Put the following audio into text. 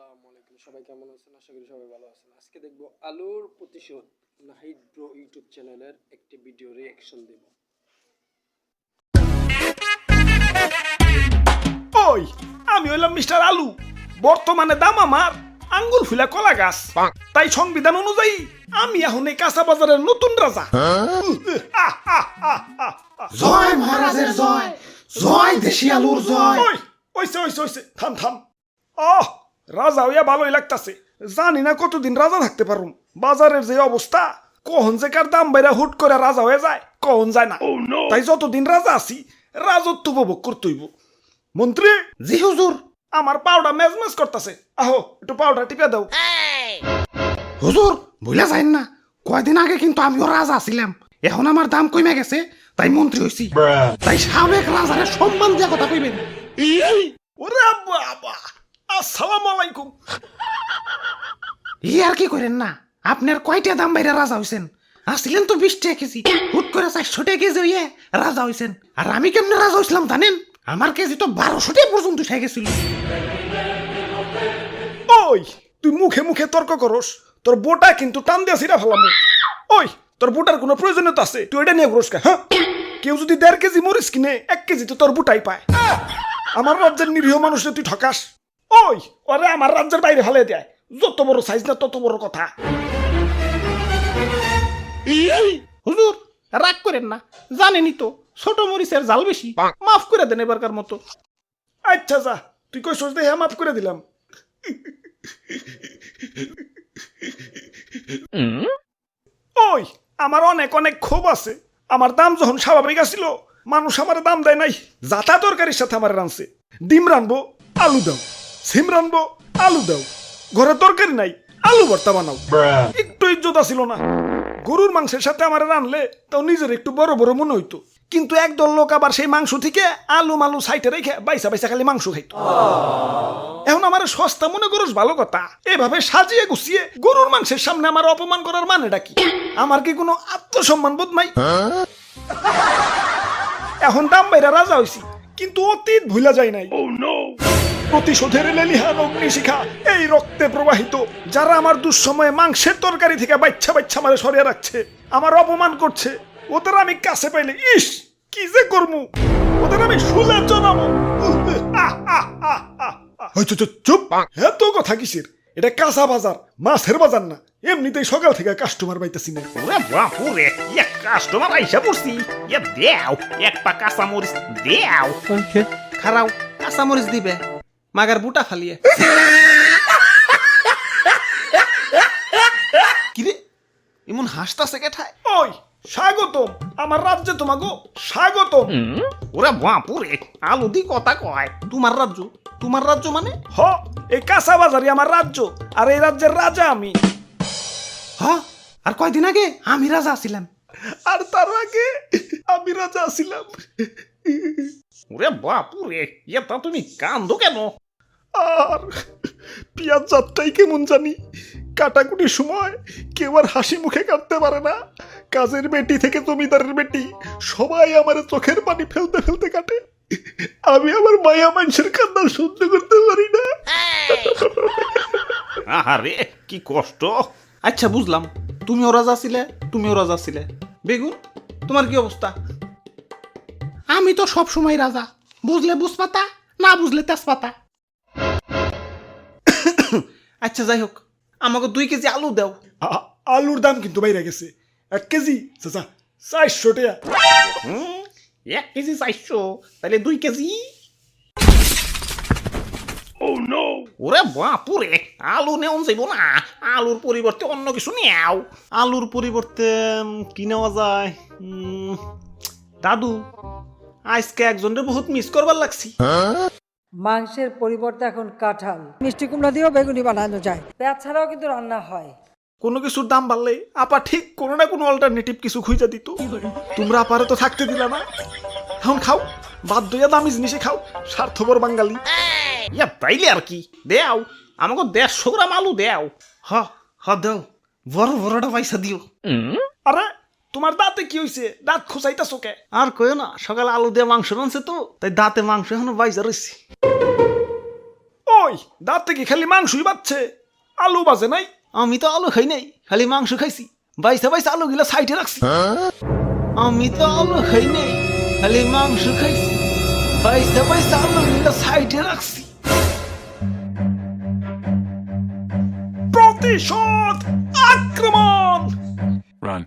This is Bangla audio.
আসসালামু আলাইকুম। সবাই কেমন আছেন? আশা করি সবাই ভালো আছেন। আজকে দেখব আলুর প্রতিশোধ নাহিদ ব্রো ইউটিউব চ্যানেলের একটি ভিডিও রিঅ্যাকশন দেব। ওই আমি হইলাম মিস্টার আলু। বর্তমানে দাম আমার আঙ্গুল ফুলা কলা গাছ। তাই সংবিধান অনুযায়ী আমি এখন এই কাঁচা বাজারের নতুন রাজা। আহ, আহ, আহ, আহ, আহ। জয় মহারাজের জয়। জয় দেশি আলুর জয়। ওই ওইসে ওইসে ওইসে থাম থাম। আহ! রাজা হইয়া ভালোই লাগতাছে। জানি না কতদিন রাজা থাকতে পারুম। বাজারের যে অবস্থা কখন যে কার দাম বাইরা হুট করে রাজা হয়ে যায় কখন যায় না। তাই যতদিন রাজা আছি রাজত্ব উপভোগ করতেইব মন্ত্রী? জি হুজুর। আমার পাউডার মেজমেজ করতেছে। আহো একটু পাউডার টিপে দাও। হুজুর ভুলে যাইন না। কয়দিন আগে কিন্তু আমিও রাজা ছিলাম। এখন আমার দাম কমে গেছে তাই মন্ত্রী হইছি। তাই সাবেক রাজারে সম্মান দিয়া কথা কইবেন। ওরে বাবা আসসালামু আলাইকুম। ই আর কি করেন না? আপনার কয়টা দাম বাইরে রাজা হইছেন? আসছিলেন তো বিশ টাকা কেজি। হুট করে চারশো টাকা কেজি হইয়ে রাজা হইছেন। আর আমি কেমনে রাজা হইছিলাম জানেন? আমার কেজি তো বারোশো টাকা পর্যন্ত উঠে গেছিল। ওই তুই মুখে মুখে তর্ক করস। তোর বোটা কিন্তু টান দিয়া সিরা ফেলাম। ওই তোর বোটার কোনো প্রয়োজনীয়তা আছে? তুই এটা নিয়ে ঘুরস কে, হ্যাঁ? কেউ যদি দেড় কেজি মরিস কিনে এক কেজি তো তোর বুটাই পায়। আমার রাজ্যের নিরীহ মানুষে তুই ঠকাস। ওই ওরে আমার রাজ্যের বাইরে ফেলে দেয় যত বড় সাইজ না তত বড় কথা। হুজুর রাগ করেন না। জানেনি তো ছোট মরিচের জাল বেশি। মাফ করে দেন এবারকার মতো। আচ্ছা যা তুই কই সোচ দেখে মাফ করে দিলাম। ওই আমার অনেক অনেক ক্ষোভ আছে। আমার দাম যখন স্বাভাবিক আছিল মানুষ আমার দাম দেয় নাই। যাতা তরকারির সাথে আমার রানছে ডিম রানবো আলু দাও। সিম রানবো আলু দাও। ঘরে তরকারি নাই আলু ভর্তা বানাও। একটু ইজ্জত আছিল না। গরুর মাংসের সাথে আমার রানলে তাও নিজের একটু বড় বড় মনে হইতো। কিন্তু একদল লোক আবার সেই মাংস থেকে আলু মালু সাইটে রেখে বাইসা বাইসা খালি মাংস খাইতো। এখন আমার সস্তা মনে করস ভালো কথা। এভাবে সাজিয়ে গুছিয়ে গরুর মাংসের সামনে আমার অপমান করার মানেটা কি? আমার কি কোনো আত্মসম্মান বোধ নাই? এখন দাম বাইরা রাজা হইছি কিন্তু অতীত ভুলা যায় নাই। প্রতিশোধের লেলিহান অগ্নিশিখা এই রক্তে প্রবাহিত যারা আমার দুঃসময়ে মাংসের তরকারি থেকে বাচ্চা বাচ্চা মারে সরিয়ে রাখছে আমার অপমান করছে ওদের আমি কাছে পাইলে ইস কি যে করমু? ওদের আমি সুলে জানাব চুপ এত কথা কিসের? এটা কাঁচা বাজার মাছের বাজার না। এমনিতেই সকাল থেকে কাস্টমার পাইতেছি না। ওরে বাপুরে এক কাস্টমার আইসা পড়ছি। এ দেও এক পা কাঁচা মরিচ দেও খারাও কাঁচা মরিচ দিবে। মাগার বুটা ফালিয়ে কিরে? এমন হাসতাছে কেঠায়? ওই স্বাগতম। আমার রাজ্যে তোমাগো স্বাগতম। ওরে বাপুরে আলু দি কথা কয়। তোমার রাজ্য? তোমার রাজ্য মানে? হ এই কাঁচা বাজারই আমার রাজ্য আর এই রাজ্যের রাজা আমি। হ আর কয়দিন আগে আমি রাজা ছিলাম। আর তার আগে আমি রাজা ছিলাম। ওরে বাপুরে এটা তুমি কান্দো কেন? আর পিয়াজ যাত্রাই কেমন জানি? কাটাকুটির সময় কেউ আর হাসি মুখে কাটতে পারে না। কাজের বেটি থেকে জমিদারের বেটি সবাই আমার চোখের পানি ফেলতে ফেলতে কাটে। আমি আমার মায়া মানুষের কান্না সহ্য করতে পারি না। আহারে কি কষ্ট। আচ্ছা বুঝলাম। তুমিও রাজা ছিলে তুমিও রাজা ছিলে। বেগুন তোমার কি অবস্থা? আমি তো সব সময় রাজা। বুঝলে বুঝপাতা না বুঝলে তেজপাতা। আচ্ছা যাই হোক আমাকে দুই কেজি আলু দাও। আলুর দাম কিন্তু বাইরে গেছে। এক কেজি? চাচা চারশো টাকা। এক কেজি চারশো তাহলে দুই কেজি? ওরে বাপুরে আলু নেওয়া যাইব না। আলুর পরিবর্তে অন্য কিছু নেও। আলুর পরিবর্তে কি নেওয়া যায়? উম, দাদু আজকে একজনের বহুত মিস করবার লাগছি। মাংসের পরিবর্তে এখন কাঁঠাল। মিষ্টি কুমড়া দিয়েও বেগুনি বানানো যায়। পেঁয়াজ ছাড়াও কিন্তু রান্না হয়। কোনো কিছুর দাম বাড়লে আপা ঠিক কোনো না কোনো অল্টারনেটিভ কিছু খুঁজে দিত। তোমরা আপারে তো থাকতে দিলা না। এখন খাও বাধ্য দামি জিনিসে খাও স্বার্থপর বাঙালি। ইয়া তাইলে আর কি? দেও আমাকে দেড়শো গ্রাম আলু দেও। হ হ দাও। বড় বড়টা পয়সা দিও। আরে তোমার দাঁতে কি হইছে? দাঁত খুঁচাইতা চোখে আর কইও না সকালে আলু দিয়ে মাংস রানছে তো তাই দাঁতে মাংস এখনও বাইজা রয়েছে ওই দাঁতে কি খালি মাংসই বাচ্ছে আলু বাজে নাই? আমি তো আলু খাই নাই খালি মাংস খাইছি। বাইসা বাইসা আলু গিলা সাইডে রাখছি। আমি তো আলু খাই নাই খালি মাংস খাইছি। বাইসা বাইসা আলু গিলা সাইডে রাখছি। প্রতিশোধ আক্রমণ! Run.